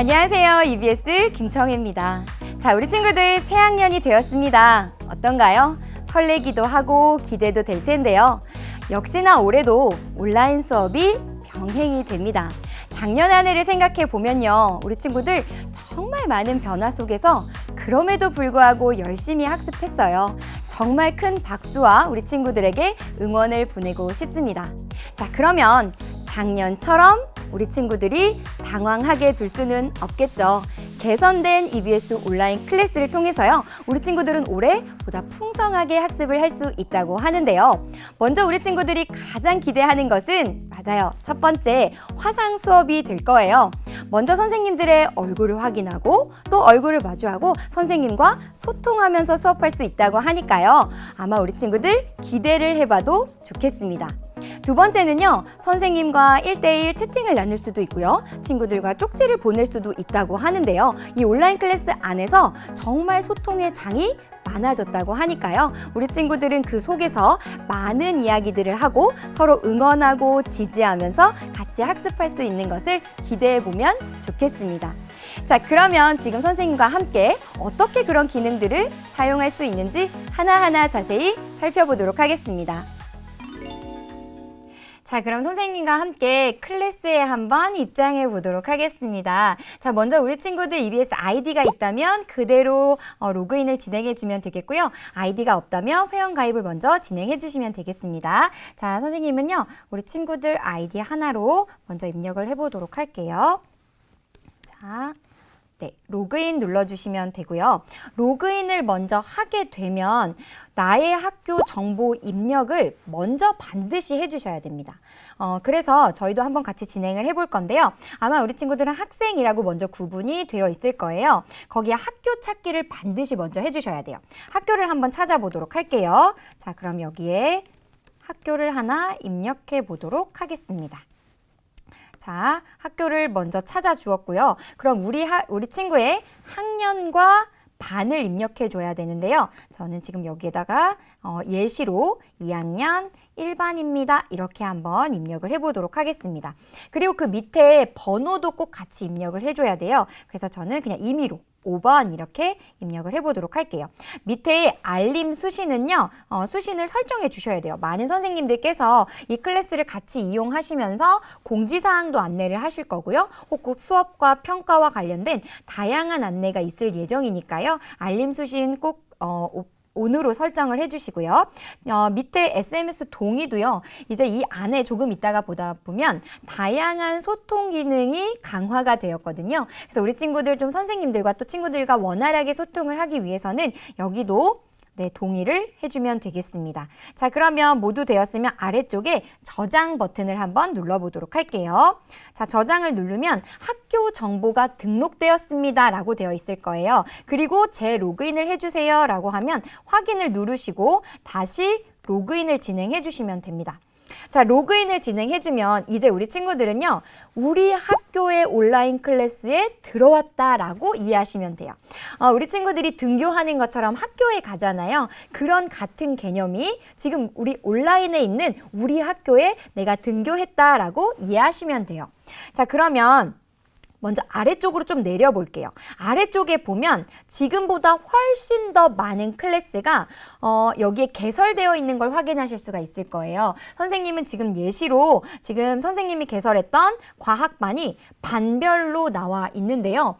안녕하세요. EBS 김청혜입니다. 자, 우리 친구들 새 학년이 되었습니다. 어떤가요? 설레기도 하고 기대도 될 텐데요. 역시나 올해도 온라인 수업이 병행이 됩니다. 작년 한 해를 생각해 보면요. 우리 친구들 정말 많은 변화 속에서 그럼에도 불구하고 열심히 학습했어요. 정말 큰 박수와 우리 친구들에게 응원을 보내고 싶습니다. 자, 그러면 작년처럼 우리 친구들이 당황하게 둘 수는 없겠죠. 개선된 EBS 온라인 클래스를 통해서요. 우리 친구들은 올해 보다 풍성하게 학습을 할 수 있다고 하는데요. 먼저 우리 친구들이 가장 기대하는 것은 맞아요. 첫 번째 화상 수업이 될 거예요. 먼저 선생님들의 얼굴을 확인하고 또 얼굴을 마주하고 선생님과 소통하면서 수업할 수 있다고 하니까요. 아마 우리 친구들 기대를 해봐도 좋겠습니다. 두 번째는요, 선생님과 1대1 채팅을 나눌 수도 있고요, 친구들과 쪽지를 보낼 수도 있다고 하는데요. 이 온라인 클래스 안에서 정말 소통의 장이 많아졌다고 하니까요. 우리 친구들은 그 속에서 많은 이야기들을 하고 서로 응원하고 지지하면서 같이 학습할 수 있는 것을 기대해 보면 좋겠습니다. 자, 그러면 지금 선생님과 함께 어떻게 그런 기능들을 사용할 수 있는지 하나하나 자세히 살펴보도록 하겠습니다. 자, 그럼 선생님과 함께 클래스에 한번 입장해 보도록 하겠습니다. 자, 먼저 우리 친구들 EBS 아이디가 있다면 그대로 어, 로그인을 진행해 주면 되겠고요. 아이디가 없다면 회원 가입을 먼저 진행해 주시면 되겠습니다. 자, 선생님은요, 우리 친구들 아이디 하나로 먼저 입력을 해 보도록 할게요. 자, 네, 로그인 눌러주시면 되고요. 로그인을 먼저 하게 되면 나의 학교 정보 입력을 먼저 반드시 해주셔야 됩니다. 어, 그래서 저희도 한번 같이 진행을 해볼 건데요. 아마 우리 친구들은 학생이라고 먼저 구분이 되어 있을 거예요. 거기에 학교 찾기를 반드시 먼저 해주셔야 돼요. 학교를 한번 찾아보도록 할게요. 자, 그럼 여기에 학교를 하나 입력해 보도록 하겠습니다. 자, 학교를 먼저 찾아 주었고요. 그럼 우리 하, 우리 친구의 학년과 반을 입력해 줘야 되는데요. 저는 지금 여기에다가 어, 예시로 2학년 1반입니다. 이렇게 한번 입력을 해보도록 하겠습니다. 그리고 그 밑에 번호도 꼭 같이 입력을 해줘야 돼요. 그래서 저는 그냥 임의로 5번 이렇게 입력을 해보도록 할게요. 밑에 알림 수신은요, 어, 수신을 설정해 주셔야 돼요. 많은 선생님들께서 이 클래스를 같이 이용하시면서 공지사항도 안내를 하실 거고요. 혹은 수업과 평가와 관련된 다양한 안내가 있을 예정이니까요. 알림 수신 꼭 어, 온으로 설정을 해주시고요. 어, 밑에 SMS 동의도요. 이제 이 안에 조금 있다가 보다 보면 다양한 소통 기능이 강화가 되었거든요. 그래서 우리 친구들 좀 선생님들과 또 친구들과 원활하게 소통을 하기 위해서는 여기도 네, 동의를 해주면 되겠습니다. 자, 그러면 모두 되었으면 아래쪽에 저장 버튼을 한번 눌러보도록 할게요. 자, 저장을 누르면 학교 정보가 등록되었습니다. 라고 되어 있을 거예요. 그리고 재 로그인을 해주세요. 라고 하면 확인을 누르시고 다시 로그인을 진행해 주시면 됩니다. 자, 로그인을 진행해주면 이제 우리 친구들은요, 우리 학교의 온라인 클래스에 들어왔다라고 이해하시면 돼요. 어, 우리 친구들이 등교하는 것처럼 학교에 가잖아요. 그런 같은 개념이 지금 우리 온라인에 있는 우리 학교에 내가 등교했다라고 이해하시면 돼요. 자, 그러면 먼저 아래쪽으로 좀 내려볼게요. 아래쪽에 보면 지금보다 훨씬 더 많은 클래스가 어, 여기에 개설되어 있는 걸 확인하실 수가 있을 거예요. 선생님은 지금 예시로 지금 선생님이 개설했던 과학반이 반별로 나와 있는데요.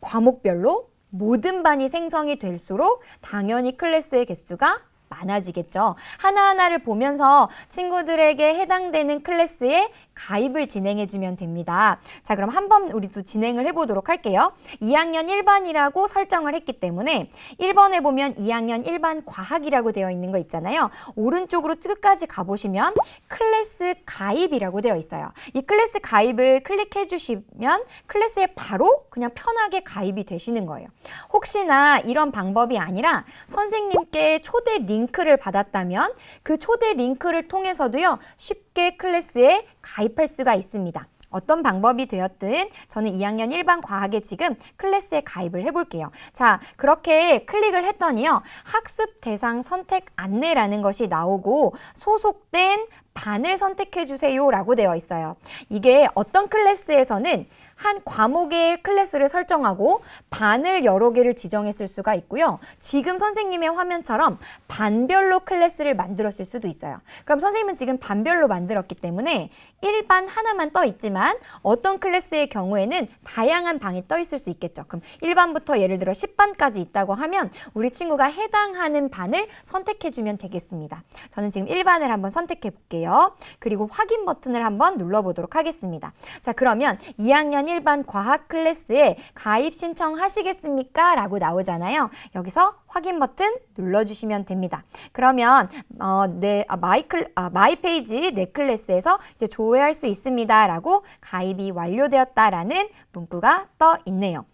과목별로 모든 반이 생성이 될수록 당연히 클래스의 개수가 많아지겠죠. 하나하나를 보면서 친구들에게 해당되는 클래스에 가입을 진행해 주면 됩니다. 자, 그럼 한번 우리도 진행을 해 보도록 할게요. 2학년 1반이라고 설정을 했기 때문에 1번에 보면 2학년 1반 과학이라고 되어 있는 거 있잖아요. 오른쪽으로 끝까지 가 보시면 클래스 가입이라고 되어 있어요. 이 클래스 가입을 클릭해 주시면 클래스에 바로 그냥 편하게 가입이 되시는 거예요. 혹시나 이런 방법이 아니라 선생님께 초대 링크를 받았다면 그 초대 링크를 통해서도요, 쉽게 클래스에 가입할 수가 있습니다. 어떤 방법이 되었든 저는 2학년 1반 과학에 지금 클래스에 가입을 해볼게요. 자, 그렇게 클릭을 했더니요. 학습 대상 선택 안내라는 것이 나오고 소속된 반을 선택해 주세요라고 되어 있어요. 이게 어떤 클래스에서는 한 과목의 클래스를 설정하고 반을 여러 개를 지정했을 수가 있고요. 지금 선생님의 화면처럼 반별로 클래스를 만들었을 수도 있어요. 그럼 선생님은 지금 반별로 만들었기 때문에 일반 하나만 떠 있지만 어떤 클래스의 경우에는 다양한 방이 떠 있을 수 있겠죠. 그럼 1반부터 예를 들어 10반까지 있다고 하면 우리 친구가 해당하는 반을 선택해 주면 되겠습니다. 저는 지금 1반을 한번 선택해 볼게요. 그리고 확인 버튼을 한번 눌러 보도록 하겠습니다. 자, 그러면 2학년 1반 과학 클래스에 가입 신청하시겠습니까? 라고 나오잖아요. 여기서 확인 버튼 눌러주시면 됩니다. 그러면 어, 내 아, 마이 클 아, 마이 페이지 내 클래스에서 이제 조회할 수 있습니다 라고 가입이 완료되었다라는 문구가 떠 있네요.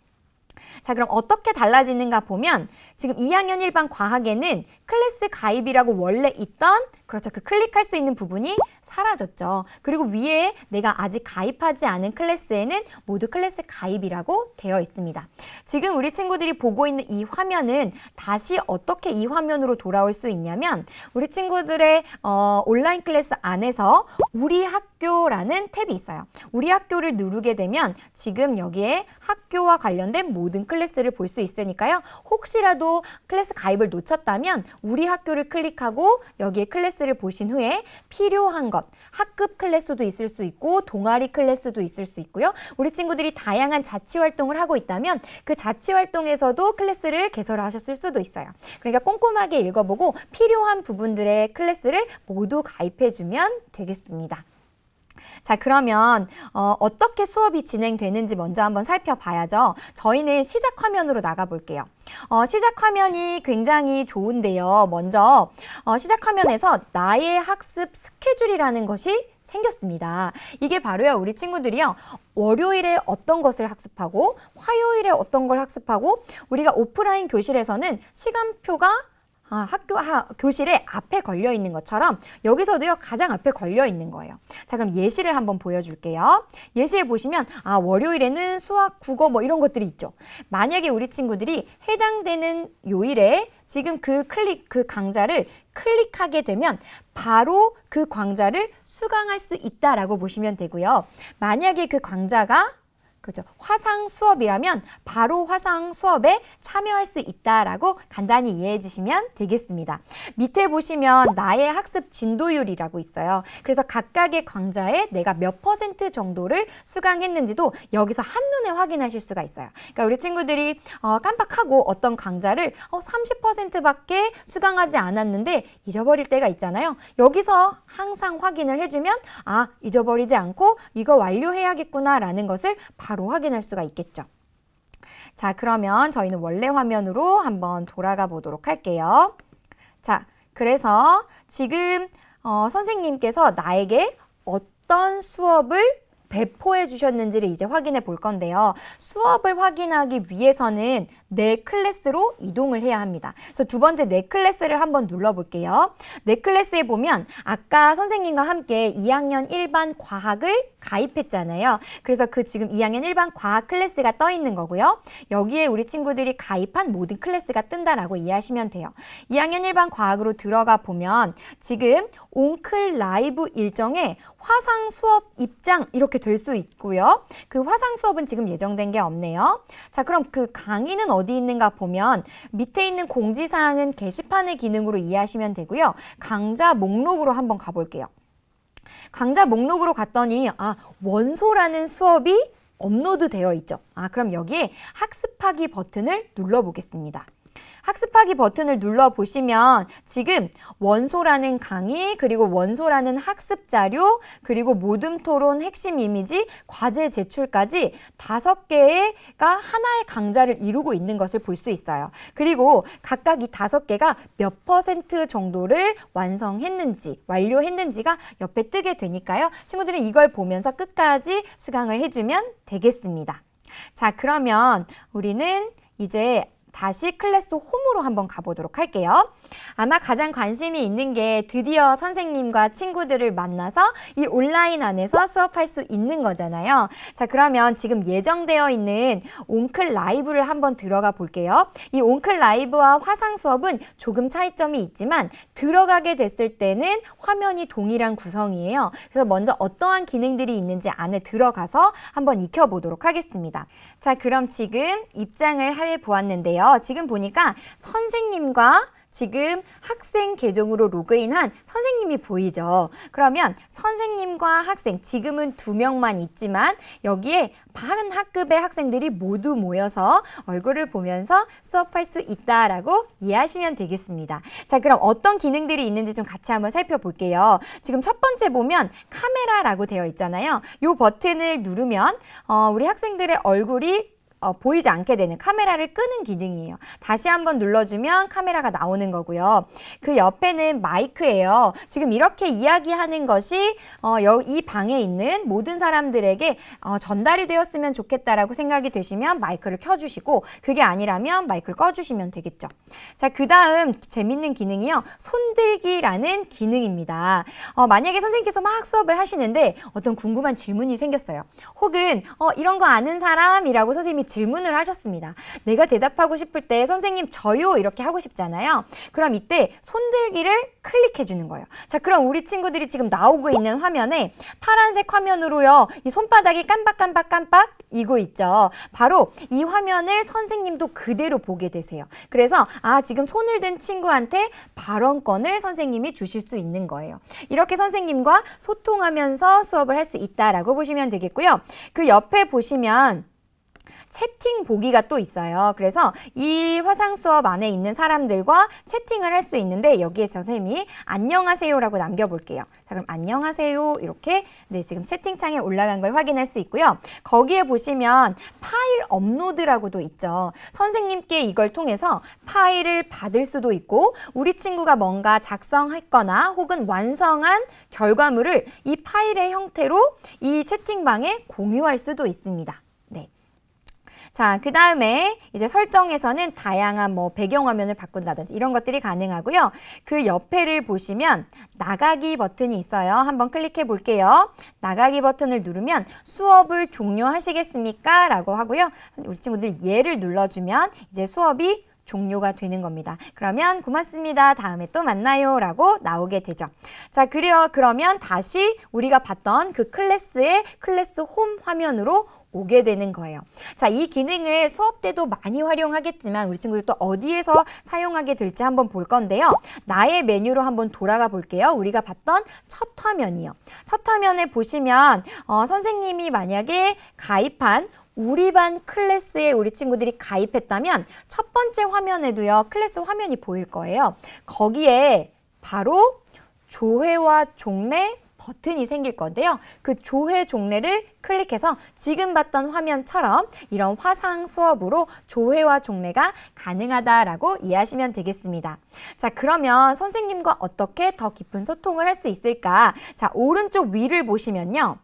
자, 그럼 어떻게 달라지는가 보면 지금 2학년 1반 과학에는 클래스 가입이라고 원래 있던 그렇죠. 그 클릭할 수 있는 부분이 사라졌죠. 그리고 위에 내가 아직 가입하지 않은 클래스에는 모두 클래스 가입이라고 되어 있습니다. 지금 우리 친구들이 보고 있는 이 화면은 다시 어떻게 이 화면으로 돌아올 수 있냐면 우리 친구들의 어, 온라인 클래스 안에서 우리 학교라는 탭이 있어요. 우리 학교를 누르게 되면 지금 여기에 학교와 관련된 모든 클래스를 볼 수 있으니까요. 혹시라도 클래스 가입을 놓쳤다면 우리 학교를 클릭하고 여기에 클래스를 보신 후에 필요한 것, 학급 클래스도 있을 수 있고 동아리 클래스도 있을 수 있고요. 우리 친구들이 다양한 자치 활동을 하고 있다면 그 자치 활동에서도 클래스를 개설하셨을 수도 있어요. 그러니까 꼼꼼하게 읽어보고 필요한 부분들의 클래스를 모두 가입해주면 되겠습니다. 자, 그러면 어, 어떻게 수업이 진행되는지 먼저 한번 살펴봐야죠. 저희는 시작 화면으로 나가 볼게요. 어, 시작 화면이 굉장히 좋은데요. 먼저 어, 시작 화면에서 나의 학습 스케줄이라는 것이 생겼습니다. 이게 바로요, 우리 친구들이요, 월요일에 어떤 것을 학습하고, 화요일에 어떤 걸 학습하고, 우리가 오프라인 교실에서는 시간표가 아, 학교 하, 교실에 앞에 걸려 있는 것처럼 여기서도요 가장 앞에 걸려 있는 거예요. 자 그럼 예시를 한번 보여줄게요. 예시에 보시면 아 월요일에는 수학, 국어 뭐 이런 것들이 있죠. 만약에 우리 친구들이 해당되는 요일에 지금 그 클릭 그 강좌를 클릭하게 되면 바로 그 강좌를 수강할 수 있다라고 보시면 되고요. 만약에 그 강좌가 그죠. 화상 수업이라면 바로 화상 수업에 참여할 수 있다라고 간단히 이해해 주시면 되겠습니다. 밑에 보시면 나의 학습 진도율이라고 있어요. 그래서 각각의 강좌에 내가 몇 퍼센트 정도를 수강했는지도 여기서 한눈에 확인하실 수가 있어요. 그러니까 우리 친구들이 어, 깜빡하고 어떤 강좌를 어, 30%밖에 수강하지 않았는데 잊어버릴 때가 있잖아요. 여기서 항상 확인을 해주면 아 잊어버리지 않고 이거 완료해야겠구나라는 것을 바로 확인할 수가 있겠죠. 자, 그러면 저희는 원래 화면으로 한번 돌아가 보도록 할게요. 자, 그래서 지금 어, 선생님께서 나에게 어떤 수업을 배포해 주셨는지를 이제 확인해 볼 건데요. 수업을 확인하기 위해서는 내 클래스로 이동을 해야 합니다. 그래서 두 번째 내 클래스를 한번 눌러볼게요. 내 클래스에 보면 아까 선생님과 함께 2학년 1반 과학을 가입했잖아요. 그래서 그 지금 2학년 1반 과학 클래스가 떠 있는 거고요. 여기에 우리 친구들이 가입한 모든 클래스가 뜬다라고 이해하시면 돼요. 2학년 1반 과학으로 들어가 보면 지금 온클 라이브 일정에 화상 수업 입장 이렇게 될 수 있고요. 그 화상 수업은 지금 예정된 게 없네요. 자, 그럼 그 강의는 어디 있는가 보면 밑에 있는 공지사항은 게시판의 기능으로 이해하시면 되고요. 강좌 목록으로 한번 가볼게요. 강좌 목록으로 갔더니 아 원소라는 수업이 업로드 되어 있죠. 아 그럼 여기에 학습하기 버튼을 눌러 보겠습니다. 학습하기 버튼을 눌러 보시면 지금 원소라는 강의 그리고 원소라는 학습 자료 그리고 모둠 토론 핵심 이미지 과제 제출까지 다섯 개가 하나의 강좌를 이루고 있는 것을 볼 수 있어요. 그리고 각각 이 다섯 개가 몇 퍼센트 정도를 완성했는지 완료했는지가 옆에 뜨게 되니까요. 친구들은 이걸 보면서 끝까지 수강을 해주면 되겠습니다. 자 그러면 우리는 이제 다시 클래스 홈으로 한번 가보도록 할게요. 아마 가장 관심이 있는 게 드디어 선생님과 친구들을 만나서 이 온라인 안에서 수업할 수 있는 거잖아요. 자, 그러면 지금 예정되어 있는 온클 라이브를 한번 들어가 볼게요. 이 온클 라이브와 화상 수업은 조금 차이점이 있지만 들어가게 됐을 때는 화면이 동일한 구성이에요. 그래서 먼저 어떠한 기능들이 있는지 안에 들어가서 한번 익혀보도록 하겠습니다. 자, 그럼 지금 입장을 해 보았는데요. 지금 보니까 선생님과 지금 학생 계정으로 로그인한 선생님이 보이죠. 그러면 선생님과 학생, 지금은 두 명만 있지만 여기에 반 학급의 학생들이 모두 모여서 얼굴을 보면서 수업할 수 있다라고 이해하시면 되겠습니다. 자, 그럼 어떤 기능들이 있는지 좀 같이 한번 살펴볼게요. 지금 첫 번째 보면 카메라라고 되어 있잖아요. 이 버튼을 누르면 어, 우리 학생들의 얼굴이 어, 보이지 않게 되는 카메라를 끄는 기능이에요. 다시 한번 눌러주면 카메라가 나오는 거고요. 그 옆에는 마이크예요. 지금 이렇게 이야기하는 것이 어, 여, 이 방에 있는 모든 사람들에게 어, 전달이 되었으면 좋겠다라고 생각이 되시면 마이크를 켜주시고 그게 아니라면 마이크를 꺼주시면 되겠죠. 자, 그 다음 재밌는 기능이요. 손들기라는 기능입니다. 어, 만약에 선생님께서 막 수업을 하시는데 어떤 궁금한 질문이 생겼어요. 혹은 어, 이런 거 아는 사람이라고 선생님이 질문을 하셨습니다. 내가 대답하고 싶을 때 선생님 저요 이렇게 하고 싶잖아요. 그럼 이때 손들기를 클릭해 주는 거예요. 자, 그럼 우리 친구들이 지금 나오고 있는 화면에 파란색 화면으로요. 이 손바닥이 깜빡깜빡 깜빡 이고 있죠. 바로 이 화면을 선생님도 그대로 보게 되세요. 그래서 아, 지금 손을 든 친구한테 발언권을 선생님이 주실 수 있는 거예요. 이렇게 선생님과 소통하면서 수업을 할 수 있다라고 보시면 되겠고요. 그 옆에 보시면 채팅 보기가 또 있어요. 그래서 이 화상 수업 안에 있는 사람들과 채팅을 할 수 있는데 여기에 선생님이 안녕하세요라고 남겨볼게요. 자, 그럼 안녕하세요 이렇게 네 지금 채팅창에 올라간 걸 확인할 수 있고요. 거기에 보시면 파일 업로드라고도 있죠. 선생님께 이걸 통해서 파일을 받을 수도 있고 우리 친구가 뭔가 작성했거나 혹은 완성한 결과물을 이 파일의 형태로 이 채팅방에 공유할 수도 있습니다. 네. 자, 그 다음에 이제 설정에서는 다양한 뭐 배경화면을 바꾼다든지 이런 것들이 가능하고요. 그 옆에를 보시면 나가기 버튼이 있어요. 한번 클릭해 볼게요. 나가기 버튼을 누르면 수업을 종료하시겠습니까? 라고 하고요. 우리 친구들 얘를 눌러주면 이제 수업이 종료가 되는 겁니다. 그러면 고맙습니다. 다음에 또 만나요. 라고 나오게 되죠. 자, 그려, 그러면 다시 우리가 봤던 그 클래스의 클래스 홈 화면으로 오게 되는 거예요. 자, 이 기능을 수업 때도 많이 활용하겠지만 우리 친구들 또 어디에서 사용하게 될지 한번 볼 건데요. 나의 메뉴로 한번 돌아가 볼게요. 우리가 봤던 첫 화면이요. 첫 화면에 보시면 어, 선생님이 만약에 가입한 우리 반 클래스에 우리 친구들이 가입했다면 첫 번째 화면에도요. 클래스 화면이 보일 거예요. 거기에 바로 조회와 종래 버튼이 생길 건데요. 그 조회 종래를 클릭해서 지금 봤던 화면처럼 이런 화상 수업으로 조회와 종래가 가능하다라고 이해하시면 되겠습니다. 자, 그러면 선생님과 어떻게 더 깊은 소통을 할 수 있을까? 자, 오른쪽 위를 보시면요.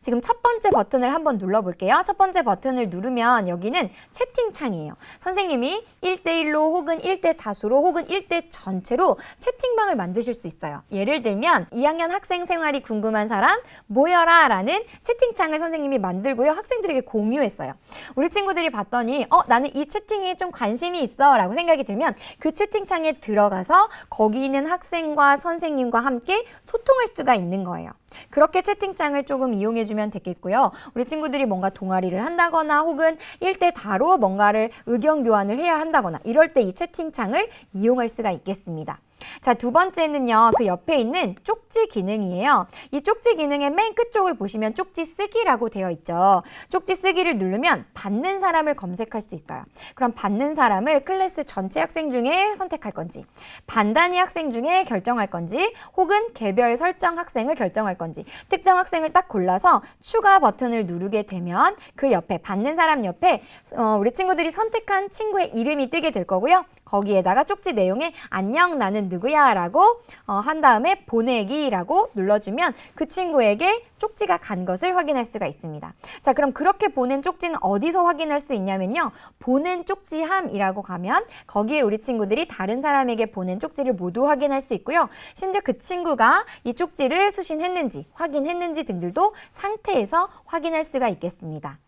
지금 첫 번째 버튼을 한번 눌러볼게요. 첫 번째 버튼을 누르면 여기는 채팅창이에요. 선생님이 1대1로 혹은 1대 다수로 혹은 1대 전체로 채팅방을 만드실 수 있어요. 예를 들면 2학년 학생 생활이 궁금한 사람 모여라 라는 채팅창을 선생님이 만들고요. 학생들에게 공유했어요. 우리 친구들이 봤더니 어 나는 이 채팅에 좀 관심이 있어 라고 생각이 들면 그 채팅창에 들어가서 거기 있는 학생과 선생님과 함께 소통할 수가 있는 거예요. 그렇게 채팅창을 조금 이용 해 주면 되겠고요. 우리 친구들이 뭔가 동아리를 한다거나 혹은 일대 다로 뭔가를 의견 교환을 해야 한다거나 이럴 때 이 채팅창을 이용할 수가 있겠습니다. 자, 두 번째는요. 그 옆에 있는 쪽지 기능이에요. 이 쪽지 기능의 맨 끝쪽을 보시면 쪽지 쓰기라고 되어 있죠. 쪽지 쓰기를 누르면 받는 사람을 검색할 수 있어요. 그럼 받는 사람을 클래스 전체 학생 중에 선택할 건지, 반 단위 학생 중에 결정할 건지, 혹은 개별 설정 학생을 결정할 건지, 특정 학생을 딱 골라서 추가 버튼을 누르게 되면 그 옆에 받는 사람 옆에 어, 우리 친구들이 선택한 친구의 이름이 뜨게 될 거고요. 거기에다가 쪽지 내용에 안녕 나는 누구야 라고 어, 한 다음에 보내기라고 눌러주면 그 친구에게 쪽지가 간 것을 확인할 수가 있습니다. 자, 그럼 그렇게 보낸 쪽지는 어디서 확인할 수 있냐면요. 보낸 쪽지함이라고 가면 거기에 우리 친구들이 다른 사람에게 보낸 쪽지를 모두 확인할 수 있고요. 심지어 그 친구가 이 쪽지를 수신했는지 확인했는지 등들도 상태에서 확인할 수가 있겠습니다.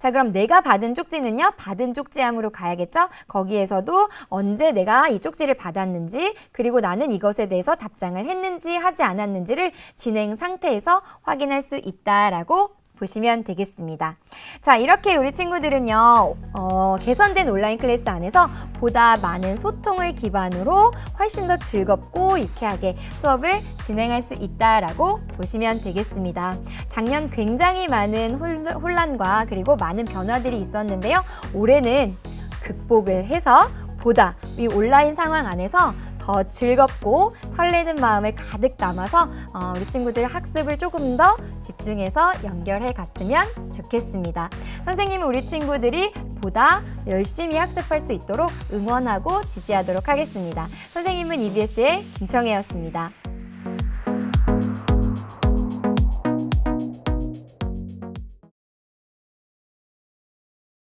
자, 그럼 내가 받은 쪽지는요, 받은 쪽지함으로 가야겠죠? 거기에서도 언제 내가 이 쪽지를 받았는지, 그리고 나는 이것에 대해서 답장을 했는지 하지 않았는지를 진행 상태에서 확인할 수 있다라고 보시면 되겠습니다. 자, 이렇게 우리 친구들은요, 어, 개선된 온라인 클래스 안에서 보다 많은 소통을 기반으로 훨씬 더 즐겁고 유쾌하게 수업을 진행할 수 있다라고 보시면 되겠습니다. 작년 굉장히 많은 혼- 혼란과 그리고 많은 변화들이 있었는데요. 올해는 극복을 해서 보다 이 온라인 상황 안에서 더 즐겁고 설레는 마음을 가득 담아서 어, 우리 친구들 학습을 조금 더 집중해서 연결해 갔으면 좋겠습니다. 선생님은 우리 친구들이 보다 열심히 학습할 수 있도록 응원하고 지지하도록 하겠습니다. 선생님은 EBS의 김청혜였습니다.